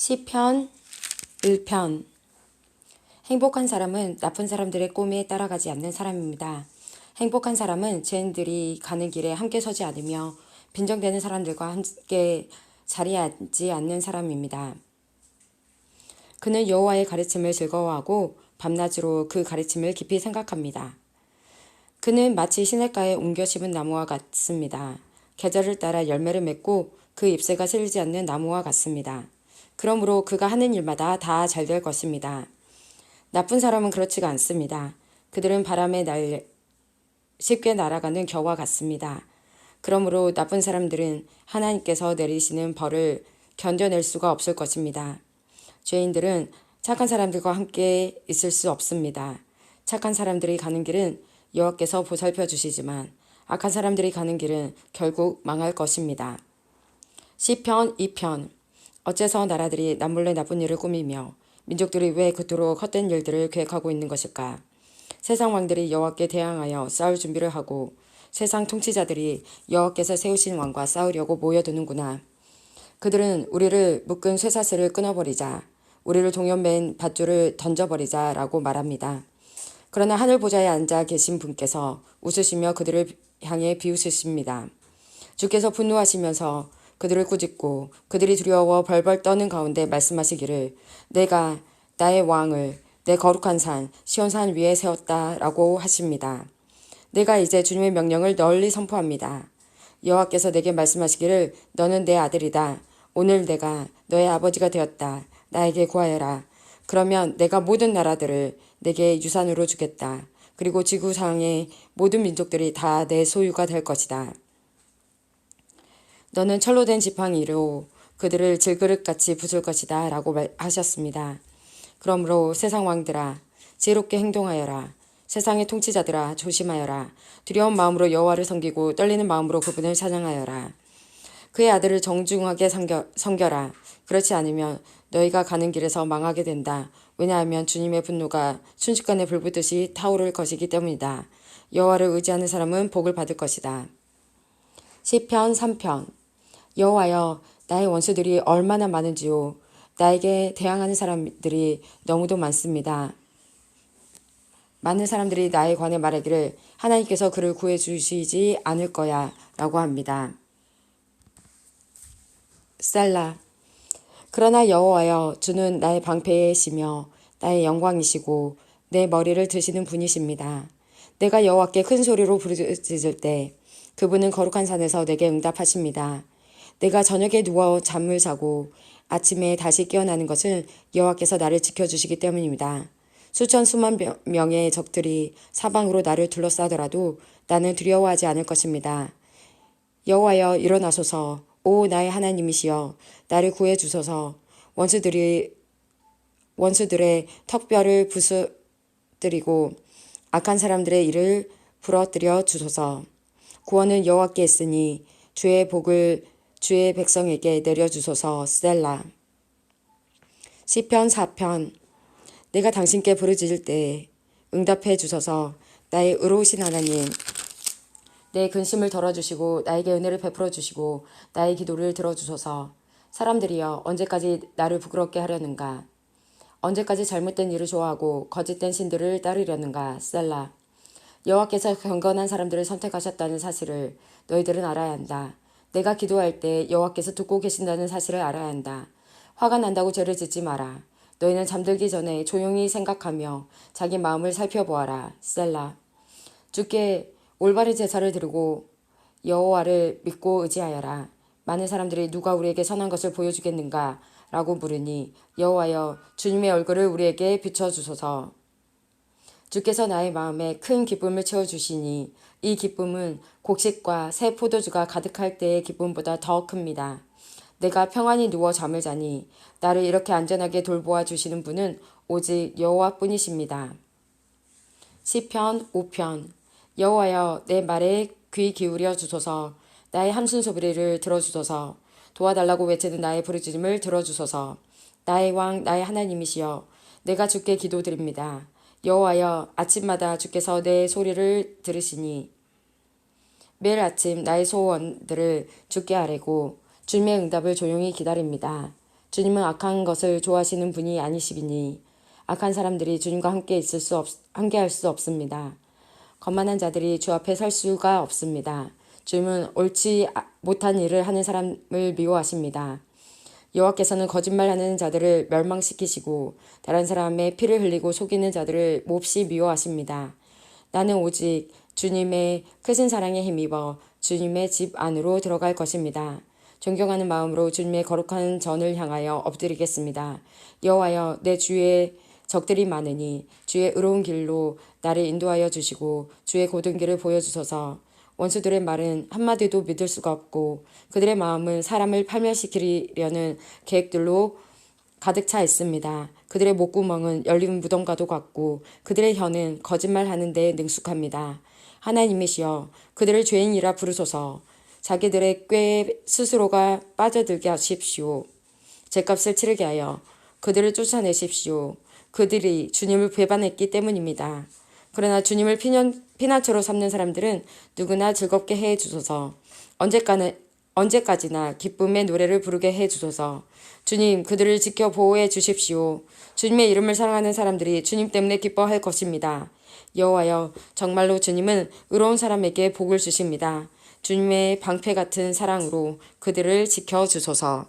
시편 1편 행복한 사람은 나쁜 사람들의 꿈에 따라가지 않는 사람입니다. 행복한 사람은 죄인들이 가는 길에 함께 서지 않으며 빈정대는 사람들과 함께 자리에 앉지 않는 사람입니다. 그는 여호와의 가르침을 즐거워하고 밤낮으로 그 가르침을 깊이 생각합니다. 그는 마치 시냇가에 옮겨 심은 나무와 같습니다. 계절을 따라 열매를 맺고 그 잎새가 실리지 않는 나무와 같습니다. 그러므로 그가 하는 일마다 다 잘 될 것입니다. 나쁜 사람은 그렇지가 않습니다. 그들은 바람에 날 쉽게 날아가는 겨와 같습니다. 그러므로 나쁜 사람들은 하나님께서 내리시는 벌을 견뎌낼 수가 없을 것입니다. 죄인들은 착한 사람들과 함께 있을 수 없습니다. 착한 사람들이 가는 길은 여호와께서 보살펴 주시지만 악한 사람들이 가는 길은 결국 망할 것입니다. 시편 2편 어째서 나라들이 남몰래 나쁜 일을 꾸미며 민족들이 왜 그토록 헛된 일들을 계획하고 있는 것일까? 세상 왕들이 여호와께 대항하여 싸울 준비를 하고 세상 통치자들이 여호와께서 세우신 왕과 싸우려고 모여드는구나. 그들은 우리를 묶은 쇠사슬을 끊어버리자, 우리를 동연맨 밧줄을 던져버리자라고 말합니다. 그러나 하늘 보좌에 앉아 계신 분께서 웃으시며 그들을 향해 비웃으십니다. 주께서 분노하시면서 그들을 꾸짖고 그들이 두려워 벌벌 떠는 가운데 말씀하시기를 내가 나의 왕을 내 거룩한 산 시온산 위에 세웠다라고 하십니다. 내가 이제 주님의 명령을 널리 선포합니다. 여호와께서 내게 말씀하시기를 너는 내 아들이다. 오늘 내가 너의 아버지가 되었다. 나에게 구하여라. 그러면 내가 모든 나라들을 내게 유산으로 주겠다. 그리고 지구상의 모든 민족들이 다 내 소유가 될 것이다. 너는 철로 된 지팡이로 그들을 질그릇같이 부술 것이다. 라고 하셨습니다. 그러므로 세상 왕들아, 지혜롭게 행동하여라. 세상의 통치자들아, 조심하여라. 두려운 마음으로 여호와를 섬기고 떨리는 마음으로 그분을 찬양하여라. 그의 아들을 정중하게 섬겨, 섬겨라. 그렇지 않으면 너희가 가는 길에서 망하게 된다. 왜냐하면 주님의 분노가 순식간에 불붙듯이 타오를 것이기 때문이다. 여호와를 의지하는 사람은 복을 받을 것이다. 시편 3편 여호와여 나의 원수들이 얼마나 많은지요 나에게 대항하는 사람들이 너무도 많습니다. 많은 사람들이 나에 관해 말하기를 하나님께서 그를 구해 주시지 않을 거야 라고 합니다. 셀라 그러나 여호와여 주는 나의 방패이시며 나의 영광이시고 내 머리를 드시는 분이십니다. 내가 여호와께 큰 소리로 부르짖을 때 그분은 거룩한 산에서 내게 응답하십니다. 내가 저녁에 누워 잠을 자고 아침에 다시 깨어나는 것은 여호와께서 나를 지켜주시기 때문입니다. 수천 수만 명의 적들이 사방으로 나를 둘러싸더라도 나는 두려워하지 않을 것입니다. 여호와여 일어나소서 오 나의 하나님이시여 나를 구해 주소서 원수들이 원수들의 턱뼈를 부수뜨리고 악한 사람들의 일을 부러뜨려 주소서 구원은 여호와께 있으니 주의 복을 주의 백성에게 내려주소서 스텔라. 시편 4편. 내가 당신께 부르짖을 때 응답해 주소서 나의 의로우신 하나님. 내 근심을 덜어주시고 나에게 은혜를 베풀어 주시고 나의 기도를 들어주소서. 사람들이여 언제까지 나를 부끄럽게 하려는가? 언제까지 잘못된 일을 좋아하고 거짓된 신들을 따르려는가? 셀라. 여호와께서 경건한 사람들을 선택하셨다는 사실을 너희들은 알아야 한다. 내가 기도할 때 여호와께서 듣고 계신다는 사실을 알아야 한다. 화가 난다고 죄를 짓지 마라. 너희는 잠들기 전에 조용히 생각하며 자기 마음을 살펴보아라. 셀라. 주께 올바른 제사를 드리고 여호와를 믿고 의지하여라. 많은 사람들이 누가 우리에게 선한 것을 보여주겠는가? 라고 물으니 여호와여 주님의 얼굴을 우리에게 비춰주소서. 주께서 나의 마음에 큰 기쁨을 채워주시니 이 기쁨은 곡식과 새 포도주가 가득할 때의 기쁨보다 더 큽니다. 내가 평안히 누워 잠을 자니 나를 이렇게 안전하게 돌보아 주시는 분은 오직 여호와뿐이십니다. 시편 5편 여호와여 내 말에 귀 기울여 주소서 나의 함순 소리를 들어주소서 도와달라고 외치는 나의 부르짖음을 들어주소서 나의 왕 나의 하나님이시여 내가 주께 기도드립니다. 여호와여 아침마다 주께서 내 소리를 들으시니 매일 아침 나의 소원들을 주께 아뢰고 주님의 응답을 조용히 기다립니다. 주님은 악한 것을 좋아하시는 분이 아니시기니 악한 사람들이 주님과 함께 있을 수 없, 함께 할 수 없습니다. 거만한 자들이 주 앞에 설 수가 없습니다. 주님은 옳지 아- 못한 일을 하는 사람을 미워하십니다. 여호와께서는 거짓말하는 자들을 멸망시키시고 다른 사람의 피를 흘리고 속이는 자들을 몹시 미워하십니다. 나는 오직 주님의 크신 사랑에 힘입어 주님의 집 안으로 들어갈 것입니다. 존경하는 마음으로 주님의 거룩한 전을 향하여 엎드리겠습니다. 여호와여 내 주의 적들이 많으니 주의 의로운 길로 나를 인도하여 주시고 주의 고든 길을 보여주소서. 원수들의 말은 한마디도 믿을 수가 없고 그들의 마음은 사람을 파멸시키려는 계획들로 가득 차 있습니다. 그들의 목구멍은 열린 무덤과도 같고 그들의 혀는 거짓말하는 데 능숙합니다. 하나님이시여 그들을 죄인이라 부르소서 자기들의 꾀에 스스로가 빠져들게 하십시오. 죄값을 치르게 하여 그들을 쫓아내십시오. 그들이 주님을 배반했기 때문입니다. 그러나 주님을 피년, 피난처로 삼는 사람들은 누구나 즐겁게 해 주소서. 언제까지, 언제까지나 기쁨의 노래를 부르게 해 주소서. 주님, 그들을 지켜 보호해 주십시오. 주님의 이름을 사랑하는 사람들이 주님 때문에 기뻐할 것입니다. 여호와여, 정말로 주님은 의로운 사람에게 복을 주십니다. 주님의 방패 같은 사랑으로 그들을 지켜 주소서.